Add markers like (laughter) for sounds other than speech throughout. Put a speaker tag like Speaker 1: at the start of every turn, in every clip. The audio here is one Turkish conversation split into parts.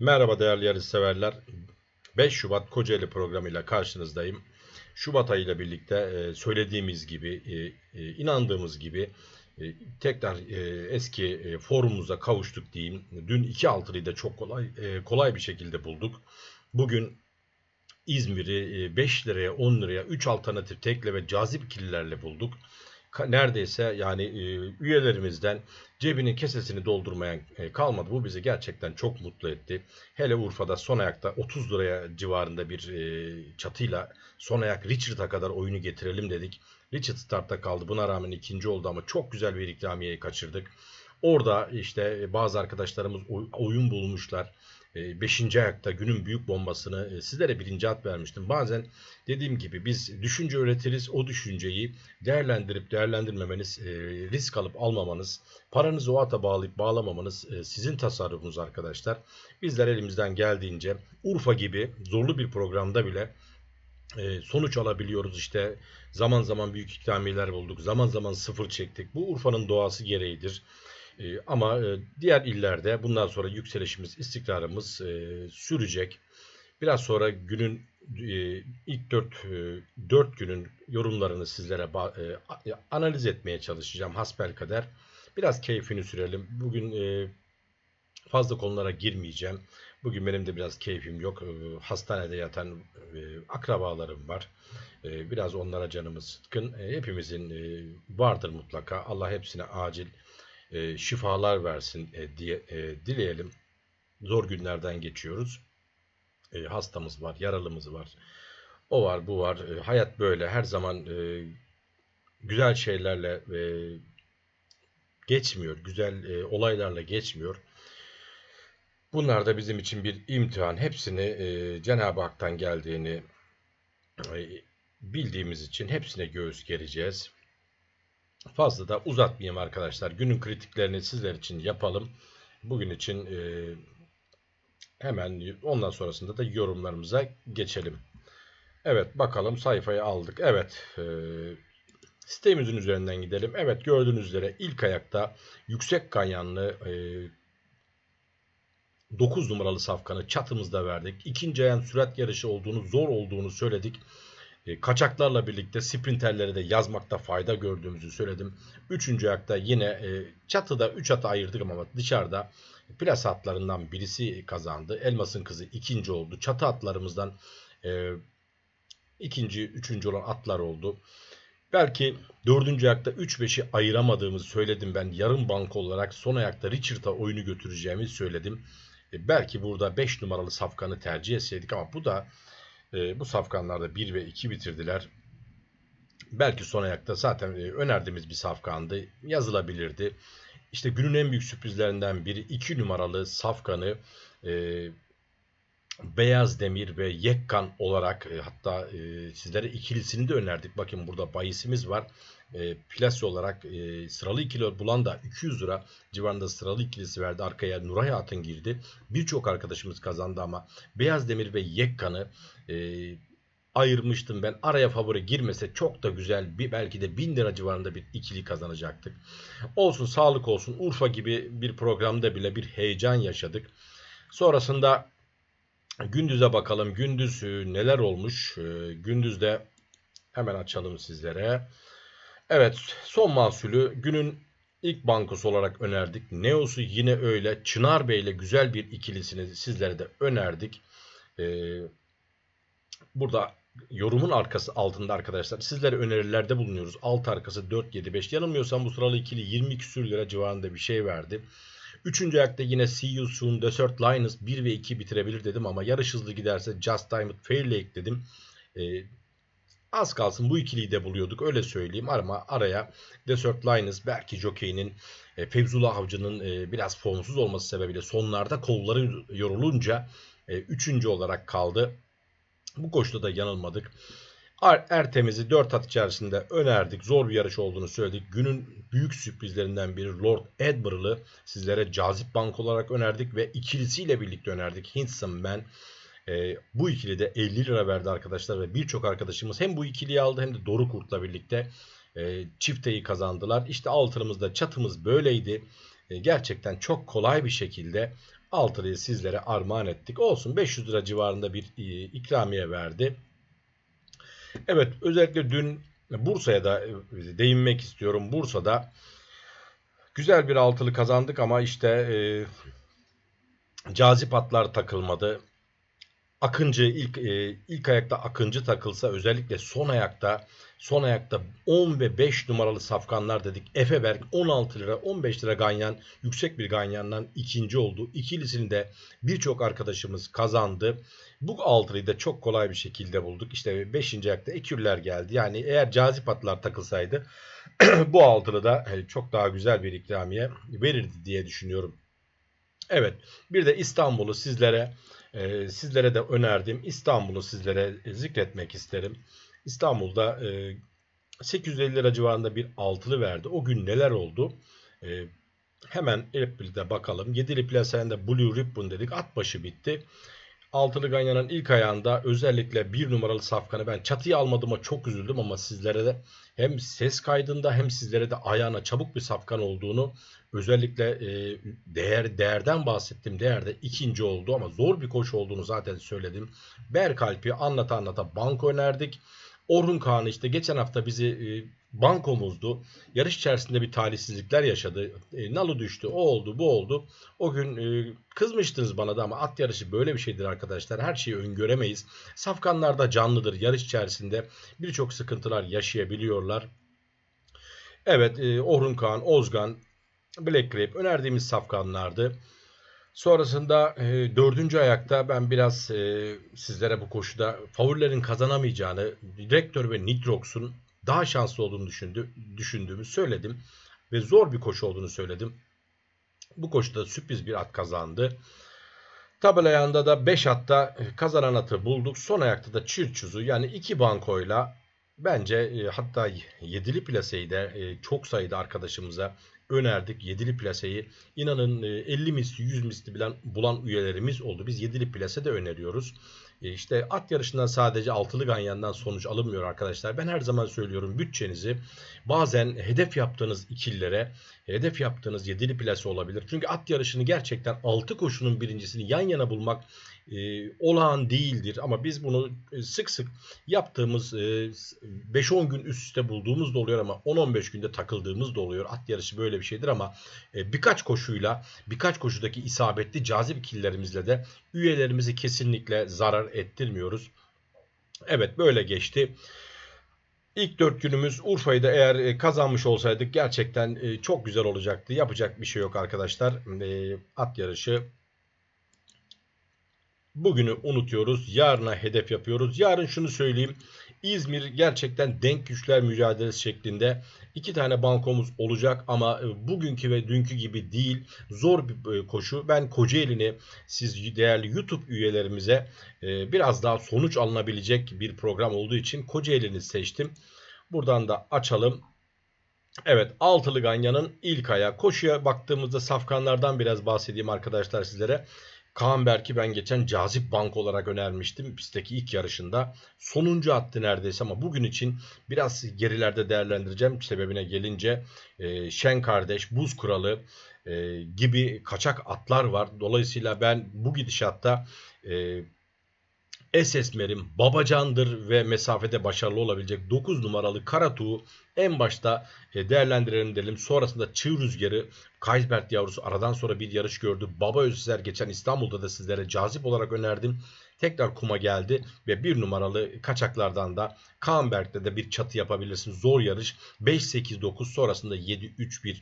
Speaker 1: Merhaba değerli yarışseverler. 5 Şubat Kocaeli programıyla karşınızdayım. Şubat ayıyla birlikte e, söylediğimiz gibi, e, e, inandığımız gibi tekrar eski formumuza kavuştuk diyeyim. Dün iki altılıyı da çok kolay kolay bir şekilde bulduk. Bugün İzmir'i e, 5 liraya 10 liraya 3 alternatif tekle ve cazip ikililerle bulduk. Neredeyse yani e, üyelerimizden cebinin kesesini doldurmayan e, kalmadı. Bu bizi gerçekten çok mutlu etti. Hele Urfa'da son ayakta 30 liraya civarında bir e, çatıyla son ayak Richard'a kadar oyunu getirelim dedik. Richard startta kaldı. Buna rağmen ikinci oldu ama çok güzel bir ikramiyeyi kaçırdık. Orada işte bazı arkadaşlarımız oy- oyun bulmuşlar. 5. ayakta günün büyük bombasını e, sizlere birinci at vermiştim. Bazen dediğim gibi biz düşünce üretiriz. O düşünceyi değerlendirip değerlendirmemeniz, e, risk alıp almamanız, paranızı o ata bağlayıp bağlamamanız e, sizin tasarrufunuz arkadaşlar. Bizler elimizden geldiğince Urfa gibi zorlu bir programda bile e, sonuç alabiliyoruz. İşte zaman zaman büyük ikramiyeler bulduk. Zaman zaman sıfır çektik. Bu Urfa'nın doğası gereğidir. E, ama e, diğer illerde bundan sonra yükselişimiz, istikrarımız e, sürecek. Biraz sonra günün e, ilk 4 4 günün yorumlarını sizlere e, analiz etmeye çalışacağım hasbelkader. Biraz keyfini sürelim. Bugün e, fazla konulara girmeyeceğim. Bugün benim de biraz keyfim yok. E, hastanede yatan e, akrabalarım var. E, biraz onlara canımız sıtkın. E, hepimizin e, vardır mutlaka. Allah hepsine acil e, şifalar versin e, diye e, dileyelim. Zor günlerden geçiyoruz. E, hastamız var, yaralımız var. O var, bu var. E, hayat böyle. Her zaman e, güzel şeylerle e, geçmiyor. Güzel e, olaylarla geçmiyor. Bunlar da bizim için bir imtihan. Hepsini e, Cenab-ı Hak'tan geldiğini e, bildiğimiz için hepsine göğüs gereceğiz. Fazla da uzatmayayım arkadaşlar. Günün kritiklerini sizler için yapalım. Bugün için e, hemen ondan sonrasında da yorumlarımıza geçelim. Evet bakalım sayfayı aldık. Evet e, sitemizin üzerinden gidelim. Evet gördüğünüz üzere ilk ayakta yüksek kanyanlı e, 9 numaralı safkanı çatımızda verdik. İkinci ayağın sürat yarışı olduğunu, zor olduğunu söyledik. E, kaçaklarla birlikte sprinterleri de yazmakta fayda gördüğümüzü söyledim. Üçüncü ayakta yine e, çatıda 3 atı ayırdık ama dışarıda plas atlarından birisi kazandı. Elmas'ın kızı ikinci oldu. Çatı atlarımızdan e, ikinci, üçüncü olan atlar oldu. Belki dördüncü ayakta 3-5'i ayıramadığımızı söyledim ben. Yarım banko olarak son ayakta Richard'a oyunu götüreceğimi söyledim. Belki burada 5 numaralı safkanı tercih etseydik ama bu da e, bu safkanlarda 1 ve 2 bitirdiler. Belki son ayakta zaten e, önerdiğimiz bir safkandı. Yazılabilirdi. İşte günün en büyük sürprizlerinden biri 2 numaralı safkanı e, Beyaz Demir ve Yekkan olarak e, hatta e, sizlere ikilisini de önerdik. Bakın burada bayisimiz var. E, plase olarak e, sıralı ikili bulan da 200 lira civarında sıralı ikilisi verdi. Arkaya Nuray Hatun girdi. Birçok arkadaşımız kazandı ama Beyaz Demir ve Yekkan'ı e, ayırmıştım ben. Araya favori girmese çok da güzel bir belki de 1000 lira civarında bir ikili kazanacaktık. Olsun sağlık olsun. Urfa gibi bir programda bile bir heyecan yaşadık. Sonrasında Gündüz'e bakalım. Gündüz e, neler olmuş? E, Gündüz'de hemen açalım sizlere. Evet son mahsulü günün ilk bankosu olarak önerdik. Neos'u yine öyle. Çınar Bey ile güzel bir ikilisini sizlere de önerdik. Ee, burada yorumun arkası altında arkadaşlar sizlere önerilerde bulunuyoruz. Alt arkası 4 7 5. Yanılmıyorsam bu sıralı ikili 20 küsür lira civarında bir şey verdi. Üçüncü ayakta yine See You Soon, Desert Linus 1 ve 2 bitirebilir dedim ama yarış hızlı giderse Just Diamond Fair Lake dedim. Ee, az kalsın bu ikiliyi de buluyorduk öyle söyleyeyim ama araya Desert Linus belki Jockey'nin e, Fevzullah Avcı'nın e, biraz formsuz olması sebebiyle sonlarda kolları yorulunca e, üçüncü olarak kaldı. Bu koşuda da yanılmadık. Er- Ertemiz'i 4 at içerisinde önerdik. Zor bir yarış olduğunu söyledik. Günün büyük sürprizlerinden biri Lord Edinburgh'lı sizlere cazip bank olarak önerdik ve ikilisiyle birlikte önerdik. Hinson Man. Ee, bu ikili de 50 lira verdi arkadaşlar ve birçok arkadaşımız hem bu ikiliyi aldı hem de Doru Kurt'la birlikte e, çifteyi kazandılar. İşte altımızda çatımız böyleydi. E, gerçekten çok kolay bir şekilde altılıyı sizlere armağan ettik. Olsun 500 lira civarında bir e, ikramiye verdi. Evet özellikle dün Bursa'ya da e, değinmek istiyorum. Bursa'da güzel bir altılı kazandık ama işte e, cazip atlar takılmadı. Akıncı ilk e, ilk ayakta Akıncı takılsa özellikle son ayakta son ayakta 10 ve 5 numaralı safkanlar dedik. Efeberg 16 lira 15 lira ganyan yüksek bir ganyandan ikinci oldu. İkilisini de birçok arkadaşımız kazandı. Bu altılıyı da çok kolay bir şekilde bulduk. İşte 5. ayakta ekürler geldi. Yani eğer cazip atlar takılsaydı (clears throat) bu altılı da e, çok daha güzel bir ikramiye verirdi diye düşünüyorum. Evet bir de İstanbul'u sizlere e, sizlere de önerdim. İstanbul'u sizlere zikretmek isterim. İstanbul'da e, 850 lira civarında bir altılı verdi. O gün neler oldu? E, hemen birlikte bakalım. 7'li plasayında Blue Ribbon dedik. At başı bitti. Altılı Ganyan'ın ilk ayağında özellikle bir numaralı safkanı ben çatıya almadığıma çok üzüldüm ama sizlere de hem ses kaydında hem sizlere de ayağına çabuk bir safkan olduğunu özellikle e, değer değerden bahsettim. Değerde ikinci oldu ama zor bir koşu olduğunu zaten söyledim. Berkalp'i anlata anlata banko önerdik. Orhun Kağan işte geçen hafta bizi e, bankomuzdu. Yarış içerisinde bir talihsizlikler yaşadı. E, nalı düştü, o oldu, bu oldu. O gün e, kızmıştınız bana da ama at yarışı böyle bir şeydir arkadaşlar. Her şeyi öngöremeyiz. Safkanlar da canlıdır. Yarış içerisinde birçok sıkıntılar yaşayabiliyorlar. Evet, e, Orhun Kağan, Ozgan, Black Grape önerdiğimiz safkanlardı. Sonrasında e, dördüncü ayakta ben biraz e, sizlere bu koşuda favorilerin kazanamayacağını, Direktör ve Nitrox'un daha şanslı olduğunu düşündü, düşündüğümü söyledim. Ve zor bir koşu olduğunu söyledim. Bu koşuda sürpriz bir at kazandı. Tabela ayağında da 5 atta kazanan atı bulduk. Son ayakta da Çirçuz'u yani iki bankoyla bence e, hatta yedili plaseyi de e, çok sayıda arkadaşımıza önerdik. Yedili plaseyi inanın 50 e, misli 100 misli bilen bulan üyelerimiz oldu. Biz yedili plase de öneriyoruz. E, işte at yarışından sadece altılı ganyandan sonuç alınmıyor arkadaşlar. Ben her zaman söylüyorum bütçenizi bazen hedef yaptığınız ikillere, hedef yaptığınız yedili plase olabilir. Çünkü at yarışını gerçekten altı koşunun birincisini yan yana bulmak e, olağan değildir. Ama biz bunu e, sık sık yaptığımız e, 5-10 gün üst üste bulduğumuz da oluyor ama 10-15 günde takıldığımız da oluyor. At yarışı böyle bir şeydir ama e, birkaç koşuyla, birkaç koşudaki isabetli cazip killerimizle de üyelerimizi kesinlikle zarar ettirmiyoruz. Evet böyle geçti. İlk dört günümüz Urfa'yı da eğer e, kazanmış olsaydık gerçekten e, çok güzel olacaktı. Yapacak bir şey yok arkadaşlar. E, at yarışı Bugünü unutuyoruz. Yarına hedef yapıyoruz. Yarın şunu söyleyeyim. İzmir gerçekten denk güçler mücadelesi şeklinde iki tane bankomuz olacak ama e, bugünkü ve dünkü gibi değil. Zor bir e, koşu. Ben Kocaeli'ni siz değerli YouTube üyelerimize e, biraz daha sonuç alınabilecek bir program olduğu için Kocaeli'ni seçtim. Buradan da açalım. Evet altılı ganyanın ilk ayağı. Koşuya baktığımızda safkanlardan biraz bahsedeyim arkadaşlar sizlere. Kaan Berk'i ben geçen cazip bank olarak önermiştim pistteki ilk yarışında. Sonuncu attı neredeyse ama bugün için biraz gerilerde değerlendireceğim. Sebebine gelince e, Şen Kardeş, Buz Kralı e, gibi kaçak atlar var. Dolayısıyla ben bu gidişatta e, Esesmer'in babacandır ve mesafede başarılı olabilecek 9 numaralı Karatuğ'u en başta e, değerlendirelim dedim. Sonrasında Çığ Rüzgarı, Kaysbert yavrusu aradan sonra bir yarış gördü. Baba Özser geçen İstanbul'da da sizlere cazip olarak önerdim. Tekrar kuma geldi ve bir numaralı kaçaklardan da Kaanberg'de de bir çatı yapabilirsin. Zor yarış. 5-8-9 sonrasında 7-3-1.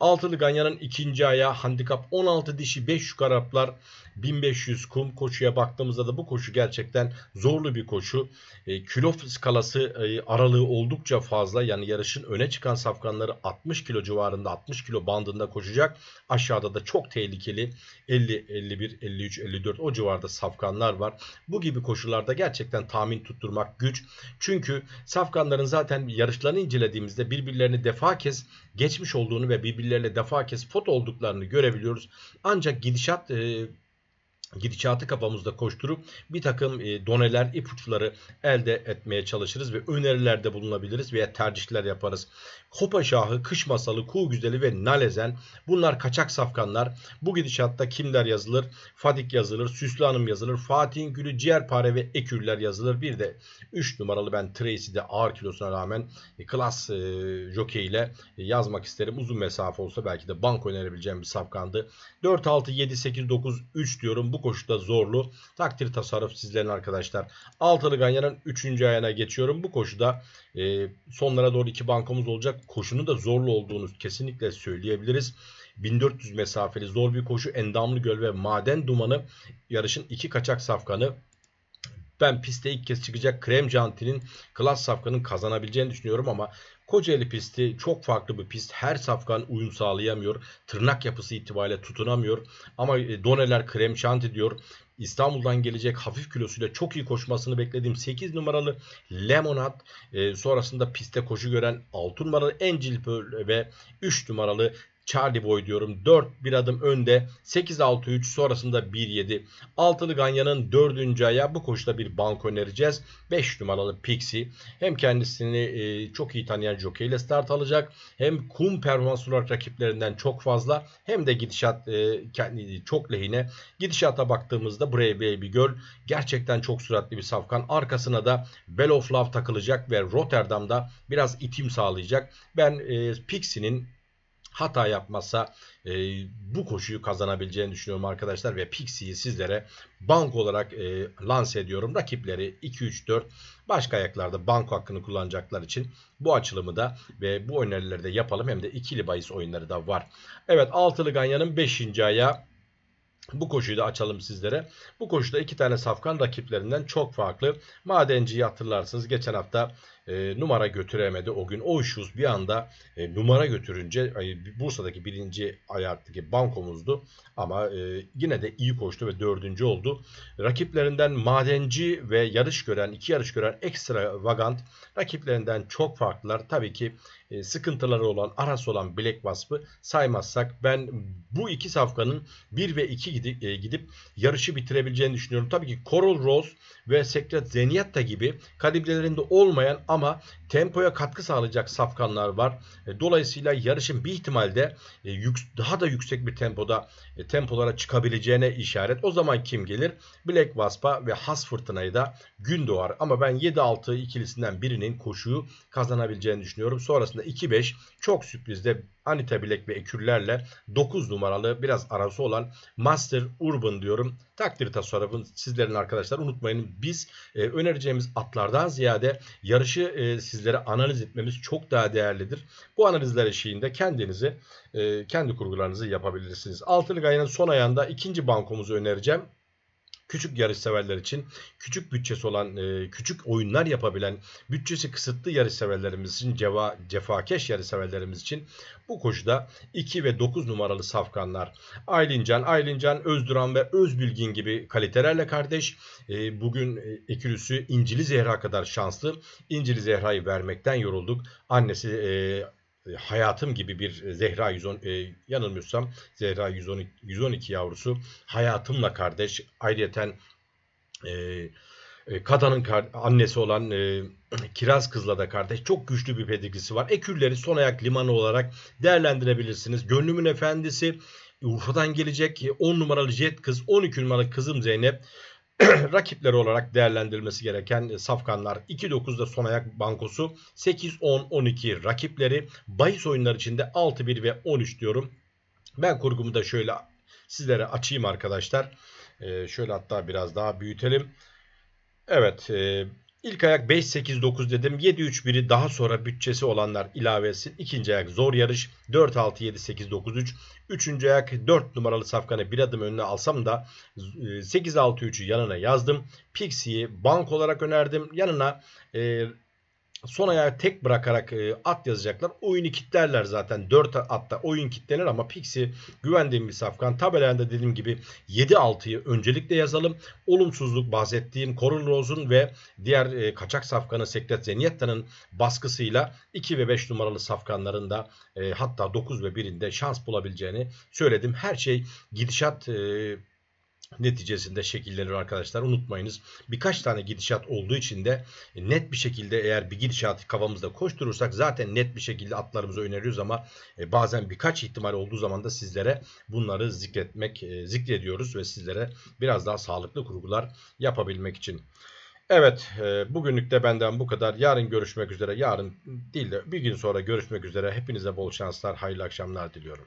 Speaker 1: Altılı Ganyan'ın ikinci ayağı handikap 16 dişi 5 yukarı Araplar 1500 kum koşuya baktığımızda da bu koşu gerçekten zorlu bir koşu. E, kilo skalası e, aralığı oldukça fazla. Yani yarışın öne çıkan safkanları 60 kilo civarında 60 kilo bandında koşacak. Aşağıda da çok tehlikeli 50, 51, 53, 54 o civarda safkanlar var. Bu gibi koşullarda gerçekten tahmin tutturmak güç. Çünkü safkanların zaten yarışlarını incelediğimizde birbirlerini defa kez geçmiş olduğunu ve birbirleriyle defa kez foto olduklarını görebiliyoruz. Ancak gidişat e, gidişatı kafamızda koşturup bir takım e, doneler, ipuçları elde etmeye çalışırız ve önerilerde bulunabiliriz veya tercihler yaparız. Kopa Şahı, Kış Masalı, Kuğu Güzeli ve Nalezen bunlar kaçak safkanlar. Bu gidişatta kimler yazılır? Fadik yazılır, Süslü Hanım yazılır, Fatih'in Gülü, Ciğerpare ve Ekürler yazılır. Bir de 3 numaralı ben Tracy'de ağır kilosuna rağmen e, klas e, jockey ile e, yazmak isterim. Uzun mesafe olsa belki de bank önerebileceğim bir safkandı. 4, 6, 7, 8, 9, 3 diyorum. Bu koşuda zorlu. Takdir tasarruf sizlerin arkadaşlar. Altılı Ganyan'ın 3. ayağına geçiyorum. Bu koşuda e, sonlara doğru iki bankomuz olacak. Koşunun da zorlu olduğunu kesinlikle söyleyebiliriz. 1400 mesafeli zor bir koşu. Endamlı Göl ve Maden Dumanı yarışın iki kaçak safkanı. Ben piste ilk kez çıkacak Krem Janti'nin klas safkanın kazanabileceğini düşünüyorum ama Kocaeli pisti çok farklı bir pist. Her safkan uyum sağlayamıyor. Tırnak yapısı itibariyle tutunamıyor. Ama e, doneler krem şanti diyor. İstanbul'dan gelecek hafif kilosuyla çok iyi koşmasını beklediğim 8 numaralı Lemonat e, sonrasında piste koşu gören 6 numaralı Angel ve 3 numaralı Charlie Boy diyorum. 4 bir adım önde. 8-6-3 sonrasında 1-7. Altılı Ganyan'ın 4. ayağı bu koşuda bir bank önereceğiz. 5 numaralı Pixie. Hem kendisini e, çok iyi tanıyan jockey ile start alacak. Hem kum performans olarak rakiplerinden çok fazla. Hem de gidişat e, kendi çok lehine. Gidişata baktığımızda Brave Baby Girl gerçekten çok süratli bir safkan. Arkasına da Bell of Love takılacak ve Rotterdam'da biraz itim sağlayacak. Ben e, Pixie'nin hata yapmazsa e, bu koşuyu kazanabileceğini düşünüyorum arkadaşlar ve Pixie'yi sizlere bank olarak e, lanse ediyorum. Rakipleri 2-3-4 başka ayaklarda banko hakkını kullanacaklar için bu açılımı da ve bu önerileri de yapalım. Hem de ikili bahis oyunları da var. Evet altılı ganyanın 5. ayağı bu koşuyu da açalım sizlere. Bu koşuda iki tane safkan rakiplerinden çok farklı. Madenciyi hatırlarsınız geçen hafta e, numara götüremedi. O gün o işuz bir anda e, numara götürünce e, Bursa'daki birinci ayaktaki bankomuzdu. Ama e, yine de iyi koştu ve dördüncü oldu. Rakiplerinden madenci ve yarış gören, iki yarış gören ekstra vagant rakiplerinden çok farklılar. Tabii ki e, sıkıntıları olan, arası olan Black Wasp'ı saymazsak ben bu iki safkanın 1 ve 2 gidip, e, gidip yarışı bitirebileceğini düşünüyorum. Tabii ki Coral Rose ve Secret Zenyatta gibi kalibrelerinde olmayan ama tempoya katkı sağlayacak safkanlar var. E, dolayısıyla yarışın bir ihtimalde e, daha da yüksek bir tempoda e, tempolara çıkabileceğine işaret. O zaman kim gelir? Black Wasp'a ve Has Fırtına'yı da gün doğar. Ama ben 7-6 ikilisinden birinin koşuyu kazanabileceğini düşünüyorum. Sonrasında 2-5 çok sürprizde Anita Bilek ve ekürlerle 9 numaralı biraz arası olan Master Urban diyorum. Takdir tasarrufun sizlerin arkadaşlar unutmayın biz e, önereceğimiz atlardan ziyade yarışı e, sizlere analiz etmemiz çok daha değerlidir. Bu analizler eşiğinde kendinizi e, kendi kurgularınızı yapabilirsiniz. Altılı Gaya'nın son ayağında ikinci bankomuzu önereceğim küçük yarış severler için küçük bütçesi olan, e, küçük oyunlar yapabilen, bütçesi kısıtlı yarış severlerimiz için, ceva, cefakeş yarış severlerimiz için bu koşuda 2 ve 9 numaralı safkanlar. Aylincan, Aylincan, Özduran ve Özbilgin gibi kalitelerle kardeş. E, bugün e, ekürüsü İncili Zehra kadar şanslı. İncili Zehra'yı vermekten yorulduk. Annesi hayatım gibi bir Zehra 110 e, yanılmıyorsam Zehra 112, 112 yavrusu hayatımla kardeş ayrıyeten e, e, Kadan'ın annesi olan e, (clears throat) Kiraz Kız'la da kardeş çok güçlü bir pedigrisi var. Ekürleri son ayak limanı olarak değerlendirebilirsiniz. Gönlümün efendisi Urfa'dan gelecek 10 numaralı Jet Kız, 12 numaralı kızım Zeynep (clears throat) rakipleri olarak değerlendirilmesi gereken e, safkanlar 2-9'da son ayak bankosu 8-10-12 rakipleri bahis oyunlar içinde 6-1 ve 13 diyorum. Ben kurgumu da şöyle sizlere açayım arkadaşlar. Ee, şöyle hatta biraz daha büyütelim. Evet e, İlk ayak 5-8-9 dedim. 7-3-1'i daha sonra bütçesi olanlar ilavesi. İkinci ayak zor yarış. 4-6-7-8-9-3. Üçüncü ayak 4 numaralı safkanı bir adım önüne alsam da 8-6-3'ü yanına yazdım. Pixie'yi bank olarak önerdim. Yanına e, son ayağı tek bırakarak e, at yazacaklar. Oyunu kitlerler zaten. 4 atta oyun kitlenir ama Pixie güvendiğim bir safkan. Tabelerinde dediğim gibi 7-6'yı öncelikle yazalım. Olumsuzluk bahsettiğim Coral Rose'un ve diğer e, kaçak safkanı Sekret Zenyetta'nın baskısıyla 2 ve 5 numaralı safkanların da e, hatta 9 ve 1'inde şans bulabileceğini söyledim. Her şey gidişat neticesinde şekillenir arkadaşlar. Unutmayınız birkaç tane gidişat olduğu için de e, net bir şekilde eğer bir gidişatı kafamızda koşturursak zaten net bir şekilde atlarımızı öneriyoruz ama e, bazen birkaç ihtimal olduğu zaman da sizlere bunları zikretmek e, zikrediyoruz ve sizlere biraz daha sağlıklı kurgular yapabilmek için. Evet, bugünlük de benden bu kadar. Yarın görüşmek üzere. Yarın değil de bir gün sonra görüşmek üzere. Hepinize bol şanslar, hayırlı akşamlar diliyorum.